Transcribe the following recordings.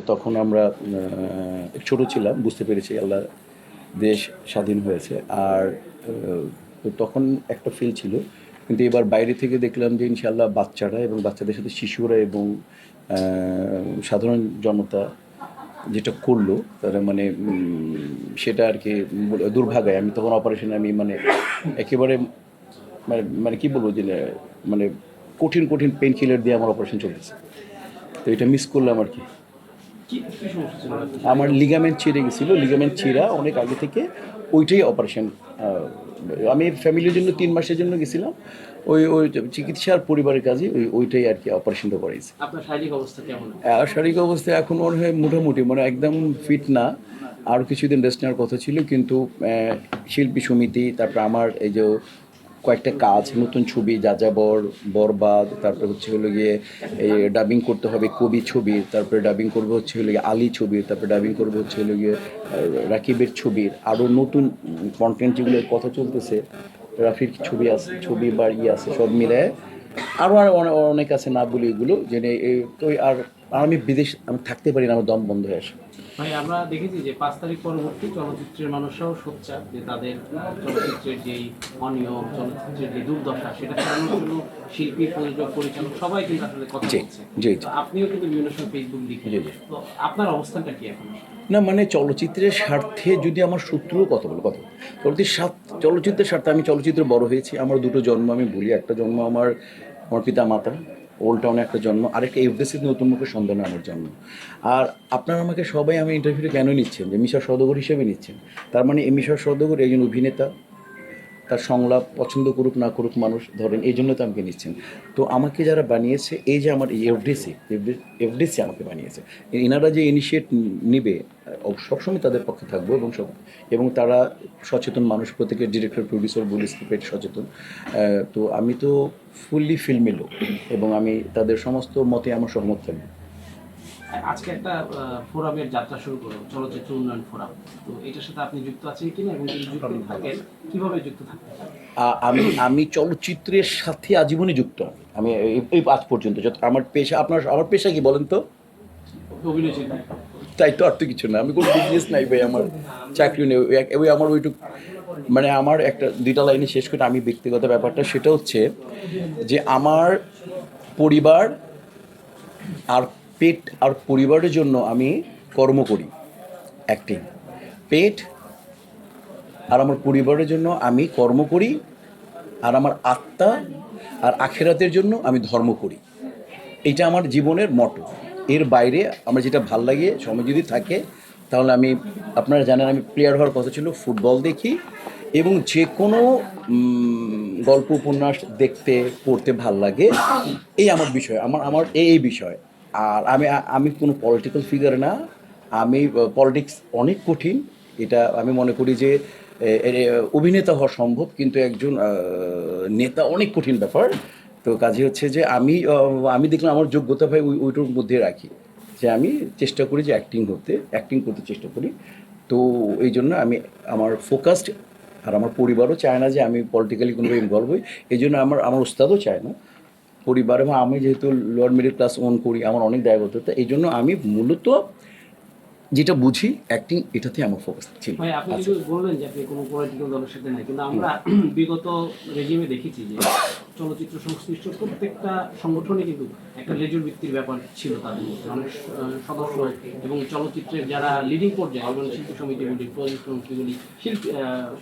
তো তখন আমরা ছোট ছিলাম, বুঝতে পেরেছি আল্লাহ দেশ স্বাধীন হয়েছে। আর তো তখন একটা ফিল ছিল, কিন্তু এবার বাইরে থেকে দেখলাম যে ইনশাল্লাহ বাচ্চারা এবং বাচ্চাদের সাথে শিশুরা এবং সাধারণ জনতা যেটা করল, তারা মানে সেটা আর কি দুর্ভাগায়। আমি তখন অপারেশনে আমি মানে একেবারে মানে মানে কী বলব যে মানে কঠিন কঠিন পেন কিলার দিয়ে আমার অপারেশন চলতেছে। তো এটা মিস করলাম আর কি। আমার লিগামেন্ট ছিঁড়ে গেছিল লিগামেন্ট ছিঁড়া অনেক আগে থেকে ওইটাই অপারেশন আমি ফ্যামিলির জন্য তিন মাসের জন্য গেছিলাম। ওই ওই চিকিৎসার পরিবারের কাজে ওই ওইটাই আর কি অপারেশনটা করাইছে। আপনার শারীরিক অবস্থা কেমন? আর শারীরিক অবস্থা এখন মনে হয় মোটামুটি মানে একদম ফিট না। আরও কিছুদিন রেস্ট নেওয়ার কথা ছিল কিন্তু শিল্পী সমিতি তারপর আমার এই যে কয়েকটা কাজ, নতুন ছবি, যাযাবর, বরবাদ, তারপরে হচ্ছে হলো গিয়ে এই ডাবিং করতে হবে কবি ছবির তারপরে ডাবিং করব হচ্ছে হলো গিয়ে আলী ছবির তারপরে ডাবিং করব হচ্ছে হলো গিয়ে রাকিবের ছবির আরও নতুন কন্টেন্ট যেগুলোর কথা চলতেছে, রাফির ছবি আছে ছবি বা ইয়ে আছে, সব মিলে আরও আর অনেক আছে না বলি এগুলো যে তো আর আর আমি বিদেশ আমি থাকতে পারি না আমার দম বন্ধ হয়ে আসে। ভাই আমরা দেখেছি যে পাঁচ তারিখ পরবর্তী চলচ্চিত্রের মানুষরাও সোচ্চার যে তাদের চলচ্চিত্রের যেই অনিয়ম চলচ্চিত্রের যে দুর্দশা সেটা ফেরানোর জন্য শিল্পী প্রযোজক পরিচালক সবাই কিন্তু আসলে কথা বলছে। আপনিও কিন্তু বিভিন্ন সময় ফেসবুক লিখে। তো আপনার অবস্থানটা কি এখন? না মানে চলচ্চিত্রের স্বার্থে যদি আমার শত্রুও কথা বলে কথা চলচ্চিত্রের স্বার্থ চলচ্চিত্রের স্বার্থে আমি চলচ্চিত্রে বড় হয়েছি। আমার দুটো জন্ম আমি বলি একটা জন্ম আমার আমার পিতা মাতা। ওল্ড টাউনে একটা জন্ম, আরেকটা এফডিসির নতুন মুখে সন্ধান আমার জন্ম। আর আপনারা আমাকে সবাই আমি ইন্টারভিউটা কেন নিচ্ছেন? যে মিশর সদগর হিসেবে নিচ্ছেন। তার মানে এই মিশর সদগর একজন অভিনেতা তার সংলাপ পছন্দ করুক, না করুক মানুষ ধরেন, এই জন্য তো আমাকে নিচ্ছেন। তো আমাকে যারা বানিয়েছে, এই যে আমার এফডিসি এফডিসি আমাকে বানিয়েছে, এনারা যে ইনিশিয়েট নিবে সবসময় তাদের পক্ষে থাকব এবং সব, এবং তারা সচেতন মানুষ, প্রত্যেকের ডিরেক্টর প্রডিউসার বলি স্ক্রিপ্ট সচেতন। তো আমি তো ফুললি ফিল্মি লোক, এবং আমি তাদের সমস্ত মতে আমার সহমত থাকব। আজকে একটা ফোরামের যাত্রা শুরু করো চলচ্চিত্র উন্নয়ন ফোরাম। তো এটার সাথে আপনি যুক্ত আছেন কিনা এবং যদি যুক্ত থাকেন কীভাবে যুক্ত থাকতে আমি আমি চলচ্চিত্রের সাথে আজীবনই যুক্ত। আমি এই- আজ পর্যন্ত যত আমার পেশা আপনার আমার পেশা কি বলেন তো? তাই তো আর তো কিছু না আমি কোনো বিজনেস নাই ভাই আমার চাকরি নেই ওই ওই আমার ওইটুক মানে আমার একটা দুইটা লাইনে শেষ করে আমি ব্যক্তিগত ব্যাপারটা সেটা হচ্ছে যে আমার পরিবার আর পেট আর পরিবারের জন্য আমি কর্ম করি অ্যাক্টিং পেট আর আমার পরিবারের জন্য আমি কর্ম করি, আর আমার আত্মা আর আখেরাতের জন্য আমি ধর্ম করি। এটা আমার জীবনের মটো এর বাইরে আমার যেটা ভালো লাগে, সময় যদি থাকে, তাহলে আমি, আপনারা জানেন আমি প্লেয়ার হওয়ার কথা ছিল ফুটবল দেখি এবং যে কোনো গল্প, উপন্যাস দেখতে, পড়তে ভালো লাগে, এই আমার বিষয়, আমার আমার এই বিষয়। আর আমি আমি কোনো পলিটিক্যাল ফিগার না। আমি পলিটিক্স অনেক কঠিন। এটা আমি মনে করি যে অভিনেতা হওয়া সম্ভব, কিন্তু একজন নেতা অনেক কঠিন ব্যাপার। তো কাজে হচ্ছে যে, আমি আমি দেখলাম আমার যোগ্যতা ভাই ওই, ওইটার মধ্যে রাখি। যে আমি চেষ্টা করি যে অ্যাক্টিং করতে অ্যাক্টিং করতে চেষ্টা করি। তো এই জন্য আমি, আমার ফোকাসড আর আমার পরিবারও চায় না যে আমি পলিটিক্যালি কোনোভাবে ইনভলভ হই। এই জন্য আমার আমার উস্তাদও চায় না। পরিবার এবং আমি যেহেতু লোয়ার মিডিল ক্লাস ওন করি আমার অনেক দায়বদ্ধতা এই জন্য আমি মূলত যেটা বুঝি অ্যাক্টিং এটাতে আমার ফোকাস ছিল। ভাই আপনি কিছু বললেন যে আপনি কোনো পলিটিক্যাল দলের সাথে নাই কিন্তু আমরা বিগত রেজিমে দেখেছি যে চলচ্চিত্র সংশ্লিষ্ট প্রত্যেকটা সংগঠনে কিন্তু একটা লেজুর ভিত্তির ব্যাপার ছিল তাদের মধ্যে। অনেক সদস্য এবং চলচ্চিত্রের যারা লিডিং পর্যায়ে যেমন শিল্পী সমিতিগুলি, প্রযোজক সমিতিগুলি, শিল্পী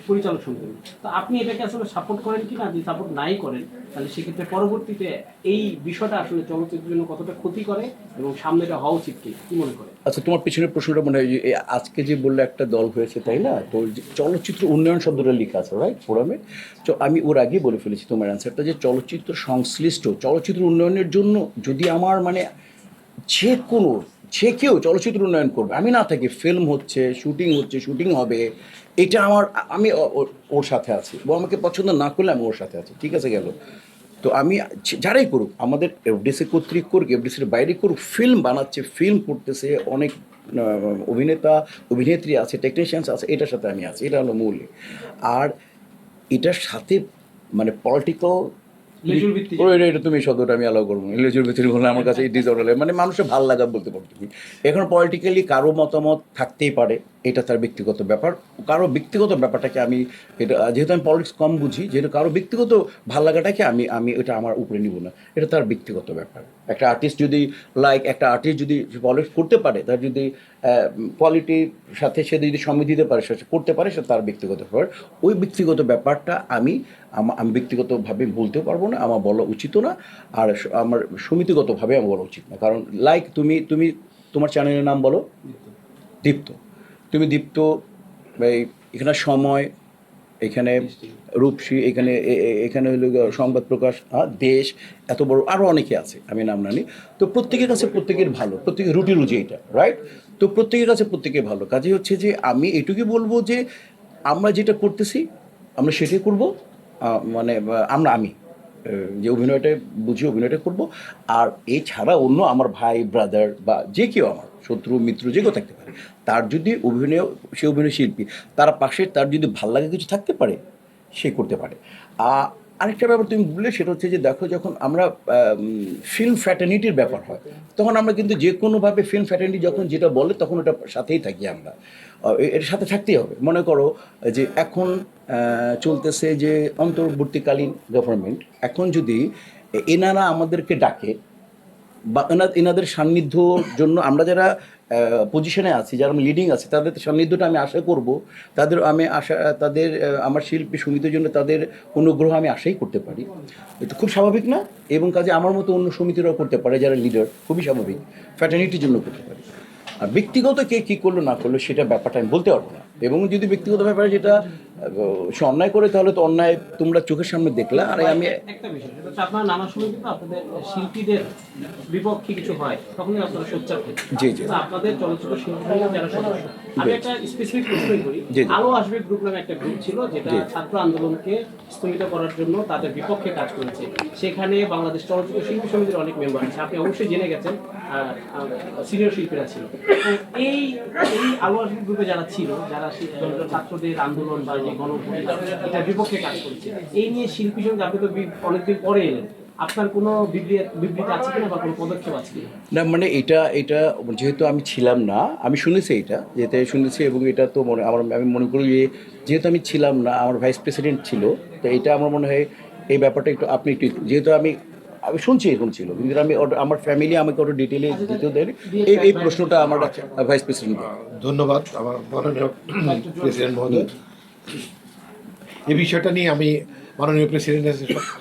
পরিচালক সমিতিগুলি। তো আপনি এটাকে আসলে সাপোর্ট করেন কি না যদি সাপোর্ট নাই করেন, তাহলে সেক্ষেত্রে পরবর্তীতে এই বিষয়টা আসলে চলচ্চিত্রের জন্য কতটা ক্ষতি করে এবং সামনে এটা হওয়া উচিত কি? মনে করে আচ্ছা তোমার পিছনের প্রশ্নটা মনে হয় যে আজকে যে বললে একটা দল হয়েছে, তাই না? তো চলচ্চিত্র উন্নয়ন শব্দটা লেখা আছে রাইট ফোরামে? তো আমি ওর আগেই বলে ফেলেছি তোমার অ্যান্সারটা যে চলচ্চিত্র সংশ্লিষ্ট, চলচ্চিত্র উন্নয়নের জন্য যদি আমার মানে যে কোনো, যে কেউ চলচ্চিত্র উন্নয়ন করবে, আমি না থাকি ফিল্ম হচ্ছে শুটিং হচ্ছে শুটিং হবে, এটা আমার, আমি ওর সাথে আছি। ও আমাকে পছন্দ না করলে আমি ওর সাথে আছি, ঠিক আছে গেল? তো আমি যারাই করুক, আমাদের এফডিসি কর্তৃক করুক এফডিসির বাইরে করুক ফিল্ম বানাচ্ছে ফিল্ম করতেছে, অনেক অভিনেতা, অভিনেত্রী আছে টেকনিশিয়ানস আছে, এটার সাথে আমি আছি, এটা হলো মূল আর এটার সাথে মানে পলিটিক্যাল তুমি শব্দটা আমি অ্যালাউ করব। লেজুর ভিতরে হলে আমার কাছে ডিসঅর্ডার মানে মানুষের ভালো লাগা বলতে পারো তুমি এখন পলিটিক্যালি কারও মতামত থাকতেই পারে। এটা তার ব্যক্তিগত ব্যাপার। কারও ব্যক্তিগত ব্যাপারটাকে আমি এটা, যেহেতু আমি পলিটিক্স কম বুঝি, যেহেতু কারও ব্যক্তিগত ভালো লাগাটাকে আমি আমি এটা আমার উপরে নিব না। এটা তার ব্যক্তিগত ব্যাপার। একটা আর্টিস্ট যদি লাইক একটা আর্টিস্ট যদি পলিটিক্স করতে পারে, তার যদি কোয়ালিটির সাথে সে যদি সময় দিতে পারে, সে করতে পারে, সে তার ব্যক্তিগত ব্যাপার। ওই ব্যক্তিগত ব্যাপারটা আমি আমি ব্যক্তিগতভাবে বলতেও পারব না, আমার বলা উচিত না। আর আমার সমিতিগতভাবে আমার বলা উচিত না। কারণ লাইক তুমি তুমি তোমার চ্যানেলের নাম বলো। দীপ্ত। তুমি দীপ্ত এই এখানে সময় এখানে রূপসী এখানে এখানে হলো সংবাদ প্রকাশ আহ, দেশ এত বড় আরও অনেকে আছে আমি নাম নানি তো প্রত্যেকের কাছে প্রত্যেকের ভালো প্রত্যেকের রুটি রুজি এটা রাইট তো প্রত্যেকের কাছে প্রত্যেকের ভালো। কাজে হচ্ছে যে আমি এটুকুই বলব যে আমরা যেটা করতেছি আমরা সেটাই করব মানে আমরা আমি যে অভিনয়টা বুঝি অভিনয়টা করব। আর এছাড়া অন্য আমার ভাই ব্রাদার বা যে কেউ আমার শত্রু, মিত্র যে কেউ থাকতে পারে, তার যদি অভিনয়, সে অভিনয় শিল্পী, তার পাশে তার যদি ভালো লাগে কিছু থাকতে পারে, সে করতে পারে। আরেকটা ব্যাপার তুমি বললে, সেটা হচ্ছে যে দেখো যখন আমরা ফিল্ম ফ্যাটার্নিটির ব্যাপার হয়, তখন আমরা কিন্তু যে কোনোভাবে ফিল্ম ফ্যাটার্নিটি যখন যেটা বলে, তখন ওটা সাথেই থাকি আমরা। এর সাথে থাকতেই হবে। মনে করো যে এখন চলতেছে যে অন্তর্বর্তীকালীন গভর্নমেন্ট এখন যদি এনারা আমাদেরকে ডাকে বা এনা- এনাদের সান্নিধ্যর জন্য আমরা যারা পজিশনে আছি, যারা লিডিং আছে, তাদের সান্নিধ্যটা আমি আশা করব। তাদের, আমি আশা, তাদের আমার শিল্পী সমিতির জন্য তাদের অনুগ্রহ আমি আশাই করতে পারি। এটা খুব স্বাভাবিক না? এবং কাজে আমার মতো অন্য সমিতিরাও করতে পারে, যারা লিডার খুবই স্বাভাবিক। ফ্যাটার্নিটির জন্য করতে পারে। আর ব্যক্তিগত কে কী করল না করল সেটা ব্যাপারটা আমি বলতে পারব না। এবং যদি ব্যক্তিগত ব্যাপারে যেটা সে অন্যায় করে তাহলে তো অন্যায় তোমরা চোখের সামনে দেখলা। আর আমি একটা বিষয় আপনারা নানার সময় কিন্তু আপনাদের শিল্পীদের বিপক্ষে কিছু হয় তখনই আপনারা সোচ্চার জি, জি। আপনাদের চলচ্চিত্র শিল্পী যারা সদস্য আমি একটা স্পেসিফিক প্রশ্নই করি। আলো আসবে গ্রুপ নামে একটা গ্রুপ ছিল যেটা ছাত্র আন্দোলনকে স্থগিত করার জন্য তাদের বিপক্ষে কাজ করেছে। সেখানে বাংলাদেশ চলচ্চিত্র শিল্পী সমিতির অনেক মেম্বার আছে। আপনি অবশ্যই জেনে গেছেন সিনিয়র শিল্পীরা ছিল। এই এই আলো আসবে গ্রুপে যারা ছিল যারা এই নিয়ে শিল্পী পরে কোনো না মানে এটা এটা যেহেতু আমি ছিলাম না, আমি শুনেছি এটা যেটা শুনেছি এবং এটা তো মনে আমার আমি মনে করি যে যেহেতু আমি ছিলাম না, আমার ভাইস প্রেসিডেন্ট ছিল, তো এটা আমার মনে হয় এই ব্যাপারটা একটু আপনি একটু যেহেতু আমি আমি শুনছি এরকম ছিল। কিন্তু আমি আমার ফ্যামিলি আমাকে ওটা ডিটেলে দিতেও দেয়নি। এই এই প্রশ্নটা আমার ভাইস প্রেসিডেন্ট ধন্যবাদ। আমার মাননীয় প্রেসিডেন্ট মহোদয়। এই বিষয়টা নিয়ে আমি মাননীয় প্রেসিডেন্টের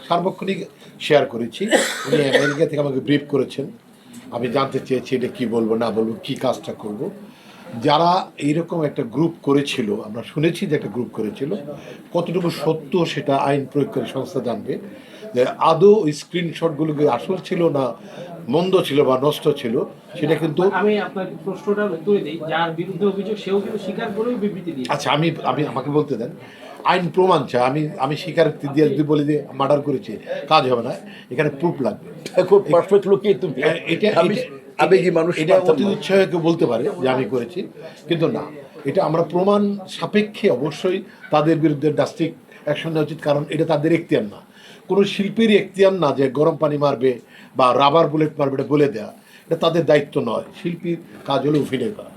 সার্বক্ষণিক শেয়ার করেছি। উনি আমেরিকা থেকে আমাকে ব্রিফ করেছেন। আমি জানতে চেয়েছি এটা কী বলব, না বলব, কী কাজটা করব। যারা এইরকম একটা গ্রুপ করেছিল, আমরা শুনেছি যে একটা গ্রুপ করেছিল, কতটুকু সত্য সেটা আইন প্রয়োগকারী সংস্থা জানবে। যে আদৌ ওই স্ক্রিনশটগুলো কি আসল ছিল না মন্দ ছিল বা নষ্ট ছিল সেটা কিন্তু আমি আপনার প্রশ্নটা তুলে দিই। যার বিরুদ্ধে অভিযোগ সেও কিন্তু স্বীকার করেও বিবৃতি দিয়ে আচ্ছা আমি আমি আমাকে বলতে দেন আইন প্রমাণ চাই। আমি আমি স্বীকারোক্তি দিয়ে যদি বলি যে মার্ডার করেছি কাজ হবে না। এখানে প্রুফ লাগবে। খুব পারফেক্ট লোকই তুমি? এটা আমি আবেগী মানুষ এটা অতি। উৎসাহে কেউ বলতে পারে যে আমি করেছি কিন্তু না। এটা আমরা প্রমাণ সাপেক্ষে অবশ্যই তাদের বিরুদ্ধে ডাস্টিক অ্যাকশন নেওয়া উচিত কারণ এটা তাদের এখতিয়ার না। কোনো শিল্পীর এখতিয়ার না যে গরম পানি মারবে বা রাবার বুলেট মারবে, এটা বলে দেওয়া এটা তাদের দায়িত্ব নয়। শিল্পীর কাজ হলো অভিনয় করা।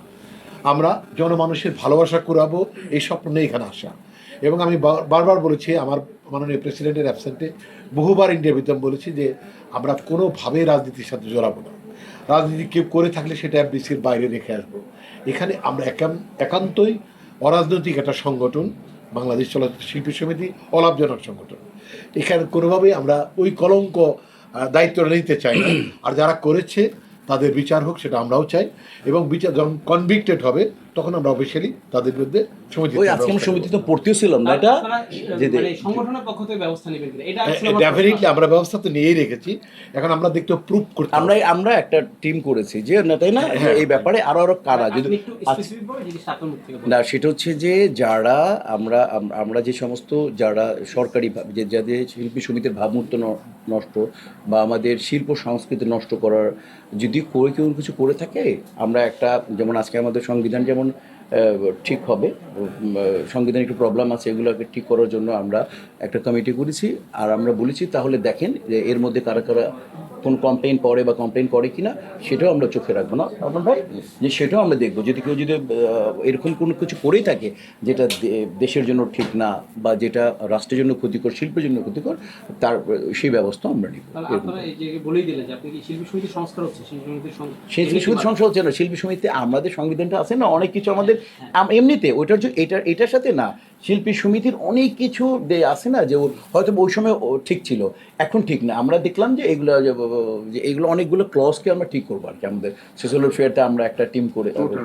আমরা জনমানুষের ভালোবাসা করাবো এই স্বপ্ন নিয়ে এখানে আসা। এবং আমি বার- বারবার বলেছি, আমার মাননীয় প্রেসিডেন্টের অ্যাবসেন্টে বহুবার ইন্টারভিউতে আমি বলেছি যে, আমরা কোনোভাবেই রাজনীতির সাথে জড়াবো না। রাজনীতি কেউ করে থাকলে সেটা এফবিসির বাইরে রেখে আসব। এখানে আমরা একান- একান্তই অরাজনৈতিক একটা সংগঠন বাংলাদেশ চলচ্চিত্র শিল্পী সমিতি অলাভজনক সংগঠন। এখানে কোনোভাবেই আমরা ওই কলঙ্ক দায়িত্বটা নিতে চাই না। আর যারা করেছে, তাদের বিচার হোক, সেটা আমরাও চাই। এবং বিচার, যখন কনভিক্টেড হবে তখন আমরা অফিসিয়ালি তাদের বিরুদ্ধে সমিতি ওই আজকে আমি সমিতি তো পড়তেও ছিলাম না এটা? মানে সংগঠনের পক্ষ থেকে ব্যবস্থা নেবেন এটা ডেফিনেটলি আমরা ব্যবস্থা তো নিয়েই রেখেছি। এখন আমরা দেখতে প্রুভ করতে আমরা আমরা একটা টিম করেছি যে না তাই না? এই ব্যাপারে আরও আরও কারা যদি বলুন। না সেটা হচ্ছে যে যারা আমরা আমরা যে সমস্ত যারা সরকারি ভাব- যে যাদের শিল্পী সমিতির ভাবমূর্ত ন- নষ্ট বা আমাদের শিল্প সংস্কৃতি নষ্ট করার যদি করে কেউ কিছু করে থাকে আমরা একটা যেমন আজকে আমাদের সংবিধান যেমন ঠিক হবে সংবিধানে একটু প্রবলেম আছে, এগুলোকে ঠিক করার জন্য আমরা একটা কমিটি করেছি। আর আমরা বলেছি, তাহলে দেখেন যে এর মধ্যে কারা কারা কোন কমপ্লেন পড়ে বা কমপ্লেন করে কিনা সেটাও আমরা চোখে রাখব না। আপনার ভাই? যে সেটাও আমরা দেখব। যদি কেউ যদি এরকম কোনো কিছু করেই থাকে যেটা দেশের জন্য ঠিক না বা যেটা রাষ্ট্রের জন্য ক্ষতিকর শিল্পের জন্য ক্ষতিকর তার সেই ব্যবস্থা আমরা নিব। তাহলে আপনারা এই যে বলেই দিলেন যে আপনি কি শিল্পী সমিতির সংস্কার হচ্ছে সমিতি না। শিল্পী সমিতি আমাদের সংবিধানটা আছে না? অনেক কিছু আমাদের এমনিতে ওইটার যে এটা এটার সাথে না। শিল্পী সমিতির অনেক কিছু দে- আছে না যে হয়তো ওই সময় ঠিক ছিল। এখন ঠিক না। আমরা দেখলাম যে এগুলো যে এগুলো অনেকগুলো ক্লসকে আমরা ঠিক করব আর কি আমাদের সোশ্যাল ওয়েলফেয়ারতে আমরা একটা টিম করে আমরা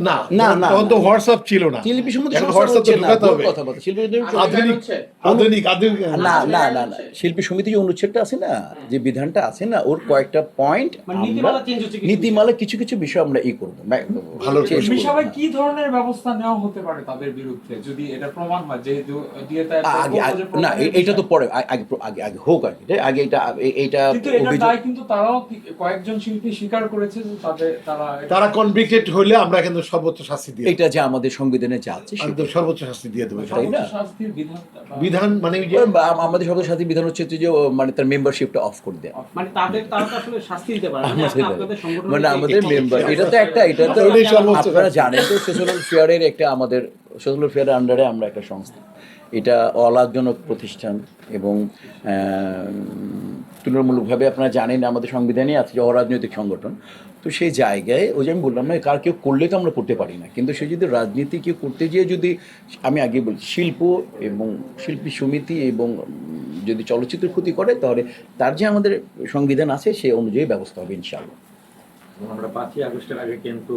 না না, না, তখন তো হোয়াটসঅ্যাপ ছিল না। শিল্পী সমিতি হোয়াটসঅ্যাপ ঢুকাতে হবে। কথা বলতে শিল্পী সমিতি- আধুনিক আধুনিক আধুনিক না না না না। শিল্পী সমিতি যে অনুচ্ছেদটা আছে না যে বিধানটা আছে না ওর কয়েকটা পয়েন্ট মানে নীতিমালা কিছু নীতিমালা কিছু কিছু বিষয় আমরা ই করব। ভালো সবাই কি ধরনের ব্যবস্থা নেওয়া হতে পারে তাদের বিরুদ্ধে যদি এটা প্রমাণ হয় যেহেতু না এটা তো পরে আগে আগে আগে হোক আগে ঠিক আছে? আগে এটা এটা অভিযোগ কিন্তু তারাও কয়েকজন শিল্পী স্বীকার করেছে যে তাদের তারা তারা কনভিক্টেড হলে আমরা কিন্তু সর্বোচ্চ শাস্তি দিয়ে এটা যে আমাদের সংবিধানে যা আছে সেটা। সর্বোচ্চ শাস্তি দিয়ে দেবো তাই না? বিধান মানে যে আমাদের সদস্য সাথী বিধান হচ্ছে যে মানে তার মেম্বারশিপটা অফ করে দেয় মানে তাদের তারা আসলে শাস্তি দিতে পারে মানে আমাদের মেম্বার এটা তো একটা এটা তো আপনারা জানেন তো সোশ্যাল ফেয়ারের একটা আমাদের সোশ্যাল ফেয়ারের আন্ডারে আমরা একটা সংস্থা। এটা অলাভজনক প্রতিষ্ঠান এবং তুলনামূলকভাবে আপনারা জানেন আমাদের সংবিধানে আছে যে অরাজনৈতিক সংগঠন। তো সেই জায়গায়, ওই যে আমি বললাম না, কার কেউ করলে তো আমরা করতে পারি না। কিন্তু সে যদি রাজনীতি কেউ করতে গিয়ে যদি, আমি আগে বলছি শিল্প এবং শিল্পী সমিতি এবং, যদি চলচ্চিত্র ক্ষতি করে, তাহলে তার যে আমাদের সংবিধান আছে, সে অনুযায়ী ব্যবস্থা হবে, ইনশাআল্লাহ। এবং আমরা পাঁচই আগস্টের আগে কিন্তু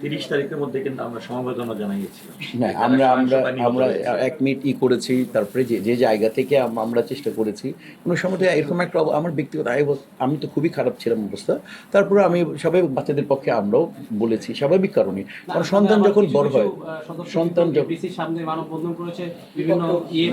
তিরিশ তারিখের মধ্যে কিন্তু আমরা সমবেদনা জানিয়েছিলাম আমরা আমরা আমরা এক মিনিট ই করেছি তারপরে যে যে জায়গা থেকে আমরা চেষ্টা করেছি কোনো সময় এরকম একটা আমার ব্যক্তিগত আমি তো খুবই খারাপ ছিলাম অবস্থা। তারপরে আমি সবাই বাচ্চাদের পক্ষে আমরাও বলেছি স্বাভাবিক কারণে কারণ সন্তান যখন বড় হয় সন্তান যখন সামনে মানববন্ধন করেছে বিভিন্ন ইয়ে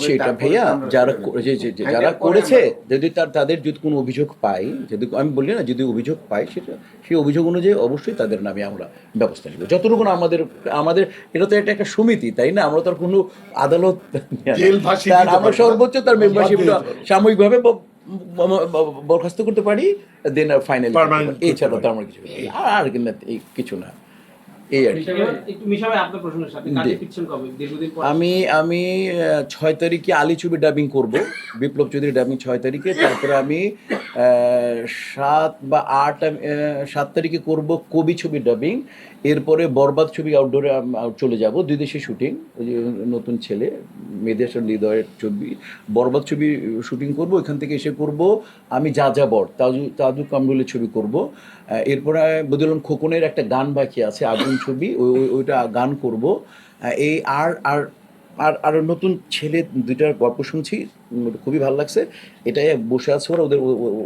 সেটা ভাইয়া যারা করে- যে- যে- যে- যারা করেছে যদি তার তাদের যদি কোনো অভিযোগ পাই যদি আমি বলি না যদি অভিযোগ পাই সেটা সেই অভিযোগ অনুযায়ী অবশ্যই তাদের নামে আমরা ব্যবস্থা নেব। যতটুকু আমাদের আমাদের এটা তো একটা একটা সমিতি তাই না? আমরা তো আর কোনো আদালত তার আমরা না। সর্বোচ্চ তার মেম্বারশিপটা সাময়িকভাবে বরখাস্ত করতে পারি দেন ফাইনাল এছাড়াও এছাড়া তো। আমার কিছু আর কিছু না। এই আর আমি আমি ছয় তারিখে আলী ছবি ডাবিং করব। বিপ্লব চৌধুরী ডাবিং ছয় তারিখে। তারপরে আমি সাত বা আট সাত তারিখে করব কবি ছবি ডাবিং এরপরে বরবাদ ছবি আউটডোরে চলে যাব। দুই দেশে শুটিং ওই যে নতুন ছেলে, মেয়েদের হৃদয়ের ছবি, বরবাদ ছবি শুটিং করব এখান থেকে এসে করব, আমি যা যা বর, তাজু তাজু কামরুলের ছবি করব। এরপরে বদলন খোকনের একটা গান বাকি আছে, আগুন ছবি, ওই, ওই- ওইটা গান করব। এই আর আর আর আরও নতুন ছেলে দুইটার গল্প শুনছি খুবই ভালো লাগছে। এটাই বসে আছে ওরা, ওদের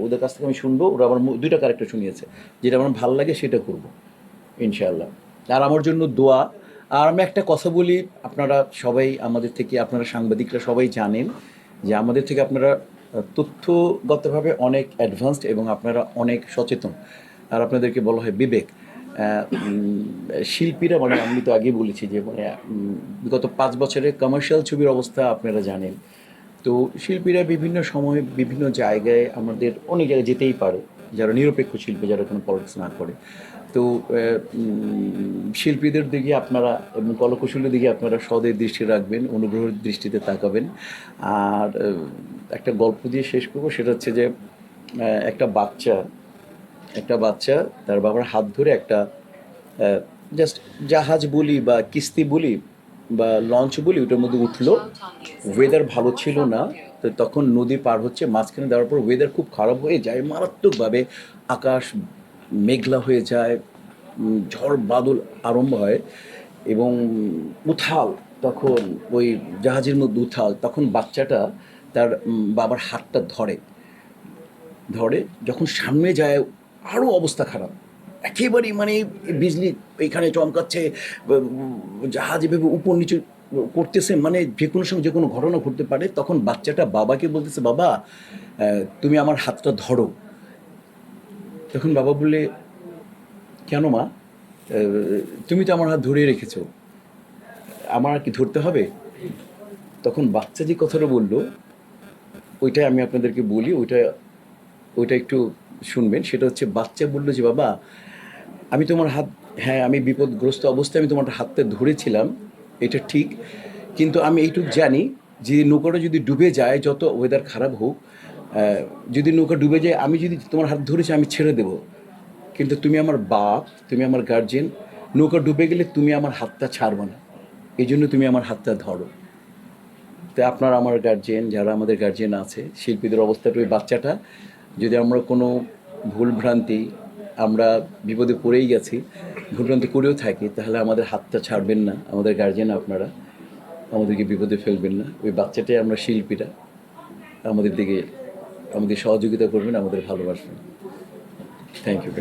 ওদের কাছ থেকে আমি শুনব, ওরা আমার দুইটা ক্যারেক্টার শুনিয়েছে। যেটা আমার ভালো লাগে সেটা করব। ইনশাআল্লাহ। আর আমার জন্য দোয়া। আর আমি একটা কথা বলি, আপনারা সবাই আমাদের থেকে, আপনারা সাংবাদিকরা সবাই জানেন যে আমাদের থেকে আপনারা তথ্যগতভাবে অনেক অ্যাডভান্সড এবং আপনারা অনেক সচেতন। আর আপনাদেরকে বলা হয় বিবেক। শিল্পীরা মানে আমি তো আগে বলেছি যে মানে বিগত পাঁচ বছরের কমার্শিয়াল ছবির অবস্থা আপনারা জানেন। তো শিল্পীরা বিভিন্ন সময়ে বিভিন্ন জায়গায় আমাদের অনেক জায়গায় যেতেই পারে, যারা নিরপেক্ষ শিল্পী, যারা কোনো পলিটিক্স না করে। তো শিল্পীদের দিকে আপনারা এবং কলকুশলীর দিকে আপনারা সদের দৃষ্টি রাখবেন, অনুগ্রহের দৃষ্টিতে তাকাবেন। আর একটা গল্প দিয়ে শেষ করব, সেটা হচ্ছে যে একটা বাচ্চা একটা বাচ্চা, তার বাবার হাত ধরে একটা জাস্ট জাহাজ বলি বা কিস্তি বলি বা লঞ্চ বলি ওটার মধ্যে উঠল। ওয়েদার ভালো ছিল না, তো তখন নদী পার হচ্ছে, মাঝখানে দেওয়ার পর ওয়েদার খুব খারাপ হয়ে যায়, মারাত্মকভাবে আকাশ মেঘলা হয়ে যায় ঝড় বাদল আরম্ভ হয় এবং উথাল তখন ওই জাহাজের মধ্যে উথাল, তখন বাচ্চাটা তার বাবার হাতটা ধরে ধরে যখন সামনে যায় আরও অবস্থা খারাপ। একেবারেই মানে বিজলি এখানে চমকাচ্ছে জাহাজ এভাবে উপর নিচে করতেছে মানে যে কোনো সময় যে কোনো ঘটনা ঘটতে পারে, তখন বাচ্চাটা বাবাকে বলতেছে, বাবা তুমি আমার হাতটা ধরো। তখন বাবা বললে, কেন মা? তুমি তো আমার হাত ধরিয়ে রেখেছো। আমার আর কি ধরতে হবে? তখন বাচ্চা যে কথাটা বলল, ওইটাই আমি আপনাদেরকে বলি, ওইটা ওইটা একটু শুনবেন। সেটা হচ্ছে, বাচ্চা বলল যে, বাবা, আমি তোমার হাত হ্যাঁ আমি বিপদগ্রস্ত অবস্থায় আমি তোমার হাতটা ধরেছিলাম, এটা ঠিক। কিন্তু আমি এইটুকু জানি যে নৌকাটা যদি ডুবে যায়, যত ওয়েদার খারাপ হোক যদি নৌকা ডুবে যায়, আমি যদি তোমার হাত ধরেছি, আমি ছেড়ে দেবো। কিন্তু তুমি আমার বাপ, তুমি আমার গার্জেন নৌকা ডুবে গেলে তুমি আমার হাতটা ছাড়বো না। এই জন্য তুমি আমার হাতটা ধরো। তো আপনার আমার গার্জেন যারা আমাদের গার্জেন আছে, শিল্পীদের অবস্থাটা ওই বাচ্চাটা, যদি আমরা কোনো ভুলভ্রান্তি আমরা বিপদে পড়েই গেছি ভুলভ্রান্তি করেও থাকি, তাহলে আমাদের হাতটা ছাড়বেন না, আমাদের গার্জেন আপনারা। আমাদেরকে বিপদে ফেলবেন না। ওই বাচ্চাটাই আমরা শিল্পীরা, আমাদের দিকে আমাদের সহযোগিতা করবেন আমাদের ভালোবাসবেন থ্যাংক ইউ.